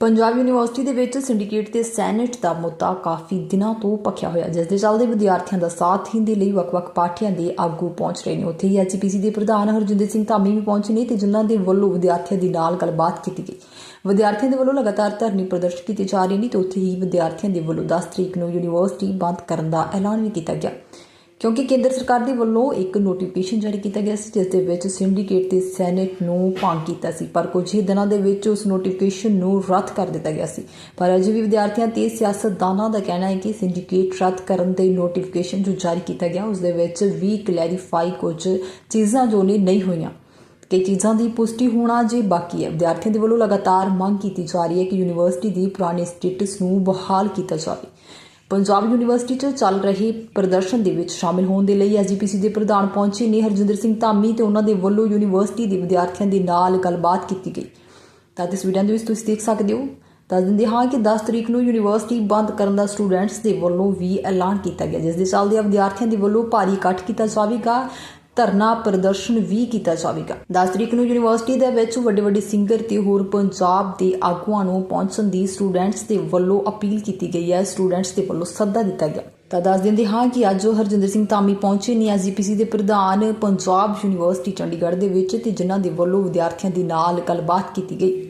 Punjab university ਦੇ ਵਿੱਚ syndicate ਤੇ ਸੈਨੇਟ ਦਾ ਮੁੱਦਾ ਕਾਫੀ ਦਿਨਾਂ ਤੋਂ ਭਖਿਆ ਹੋਇਆ, ਜਿਸ ਦੇ ਚੱਲਦੇ ਵਿਦਿਆਰਥੀਆਂ ਦਾ ਸਾਥ ਦੇਣ ਦੇ ਲਈ ਵੱਖ-ਵੱਖ ਪਾਰਟੀਆਂ ਦੇ ਆਗੂ ਪਹੁੰਚ ਰਹੇ ਨੇ। ਉੱਥੇ ਹੀ ਐਚਪੀਸੀ ਦੇ ਪ੍ਰਧਾਨ ਹਰਜਿੰਦਰ ਸਿੰਘ ਧਾਮੀ ਵੀ ਪਹੁੰਚੇ ਨੇ ਤੇ ਜਿਨ੍ਹਾਂ ਦੇ ਵੱਲੋਂ ਵਿਦਿਆਰਥੀਆਂ ਦੇ ਨਾਲ ਗੱਲਬਾਤ ਕੀਤੀ ਗਈ। ਵਿਦਿਆਰਥੀਆਂ ਦੇ ਵੱਲੋਂ ਲਗਾਤਾਰ ਧਰਨੇ ਪ੍ਰਦਰਸ਼ਨ ਕੀਤੇ ਜਾ ਰਹੇ ਨੇ ਤੇ ਉੱਥੇ ਹੀ ਵਿਦਿਆਰਥੀਆਂ ਦੇ ਵੱਲੋਂ 10 ਤਰੀਕ ਨੂੰ ਯੂਨੀਵਰਸਿਟੀ ਬੰਦ ਕਰਨ ਦਾ ਐਲਾਨ ਵੀ ਕੀਤਾ ਗਿਆ। ਕਿਉਂਕਿ ਕੇਂਦਰ ਸਰਕਾਰ ਦੇ ਵੱਲੋਂ ਇੱਕ ਨੋਟੀਫਿਕੇਸ਼ਨ ਜਾਰੀ ਕੀਤਾ ਗਿਆ ਸੀ, ਜਿਸ ਦੇ ਵਿੱਚ ਸਿੰਡੀਕੇਟ ਤੇ ਸੈਨੇਟ ਨੂੰ ਭੰਗ ਕੀਤਾ ਸੀ। ਪਰ ਕੁਝ ਹੀ ਦਿਨਾਂ ਦੇ ਵਿੱਚ ਉਸ ਨੋਟੀਫਿਕੇਸ਼ਨ ਨੂੰ ਰੱਦ ਕਰ ਦਿੱਤਾ ਗਿਆ ਸੀ। ਪਰ ਅਜੇ ਵੀ ਵਿਦਿਆਰਥੀਆਂ ਤੇ ਸਿਆਸਤਦਾਨਾਂ ਦਾ ਕਹਿਣਾ ਹੈ ਕਿ ਸਿੰਡੀਕੇਟ ਰੱਦ ਕਰਨ ਦੇ ਨੋਟੀਫਿਕੇਸ਼ਨ ਜੋ ਜਾਰੀ ਕੀਤਾ ਗਿਆ, ਉਸ ਦੇ ਵਿੱਚ ਵੀ ਕਲੈਰੀਫਾਈ ਕੁਝ ਚੀਜ਼ਾਂ ਜੋ ਨੇ ਨਹੀਂ ਹੋਈਆਂ। ਕਈ ਚੀਜ਼ਾਂ ਦੀ ਪੁਸ਼ਟੀ ਹੋਣਾ ਜੇ ਬਾਕੀ ਹੈ। ਵਿਦਿਆਰਥੀਆਂ ਦੇ ਵੱਲੋਂ ਲਗਾਤਾਰ ਮੰਗ ਕੀਤੀ ਜਾ ਰਹੀ ਹੈ ਕਿ ਯੂਨੀਵਰਸਿਟੀ ਦੀ ਪੁਰਾਣੀ ਸਟੇਟਸ ਨੂੰ ਬਹਾਲ ਕੀਤਾ ਜਾਵੇ। ਪੰਜਾਬ ਯੂਨੀਵਰਸਿਟੀ 'ਚ ਚੱਲ ਰਹੇ ਪ੍ਰਦਰਸ਼ਨ ਦੇ ਵਿੱਚ ਸ਼ਾਮਿਲ ਹੋਣ ਦੇ ਲਈ ਐਜੀਪੀਸੀ ਦੇ ਪ੍ਰਧਾਨ ਪਹੁੰਚੇ ਨੇ ਹਰਜਿੰਦਰ ਸਿੰਘ ਧਾਮੀ ਤੇ ਉਹਨਾਂ ਦੇ ਵੱਲੋਂ ਯੂਨੀਵਰਸਿਟੀ ਦੇ ਵਿਦਿਆਰਥੀਆਂ ਦੇ ਨਾਲ ਗੱਲਬਾਤ ਕੀਤੀ ਗਈ। ਤਾਂ ਤਸਵੀਰਾਂ ਦੇ ਵਿੱਚ ਤੁਸੀਂ ਦੇਖ ਸਕਦੇ ਹੋ। ਦੱਸ ਦਿੰਦੇ ਹਾਂ ਕਿ 10 ਤਰੀਕ ਨੂੰ ਯੂਨੀਵਰਸਿਟੀ ਬੰਦ ਕਰਨ ਦਾ ਸਟੂਡੈਂਟਸ ਦੇ ਵੱਲੋਂ ਵੀ ਐਲਾਨ ਕੀਤਾ ਗਿਆ, ਜਿਸ ਦੇ ਚੱਲਦੇ ਵਿਦਿਆਰਥੀਆਂ ਦੇ ਵੱਲੋਂ ਭਾਰੀ ਇਕੱਠ ਕੀਤਾ ਜਾਵੇਗਾ। ਧਰਨਾ ਪ੍ਰਦਰਸ਼ਨ ਵੀ ਕੀਤਾ ਜਾਵੇਗਾ। 10 ਤਰੀਕ ਨੂੰ ਯੂਨੀਵਰਸਿਟੀ ਦੇ ਵਿੱਚ ਵੱਡੇ ਵੱਡੇ ਸਿੰਗਰ ਤੇ ਹੋਰ ਪੰਜਾਬ ਦੇ ਆਗੂਆਂ ਨੂੰ ਪਹੁੰਚਣ ਦੀ ਸਟੂਡੈਂਟਸ ਦੇ ਵੱਲੋਂ ਅਪੀਲ ਕੀਤੀ ਗਈ ਹੈ। ਸਟੂਡੈਂਟਸ ਦੇ ਵੱਲੋਂ ਸੱਦਾ ਦਿੱਤਾ ਗਿਆ। ਤਾਂ ਦੱਸ ਦਿੰਦੇ ਹਾਂ ਕਿ ਅੱਜ ਹਰਜਿੰਦਰ ਸਿੰਘ ਧਾਮੀ ਪਹੁੰਚੇ ਨੇ ਐਸਜੀਪੀਸੀ ਦੇ ਪ੍ਰਧਾਨ, ਪੰਜਾਬ ਯੂਨੀਵਰਸਿਟੀ ਚੰਡੀਗੜ੍ਹ ਦੇ ਵਿੱਚ ਤੇ ਜਿਨ੍ਹਾਂ ਦੇ ਵੱਲੋਂ ਵਿਦਿਆਰਥੀਆਂ ਦੇ ਨਾਲ ਗੱਲਬਾਤ ਕੀਤੀ ਗਈ।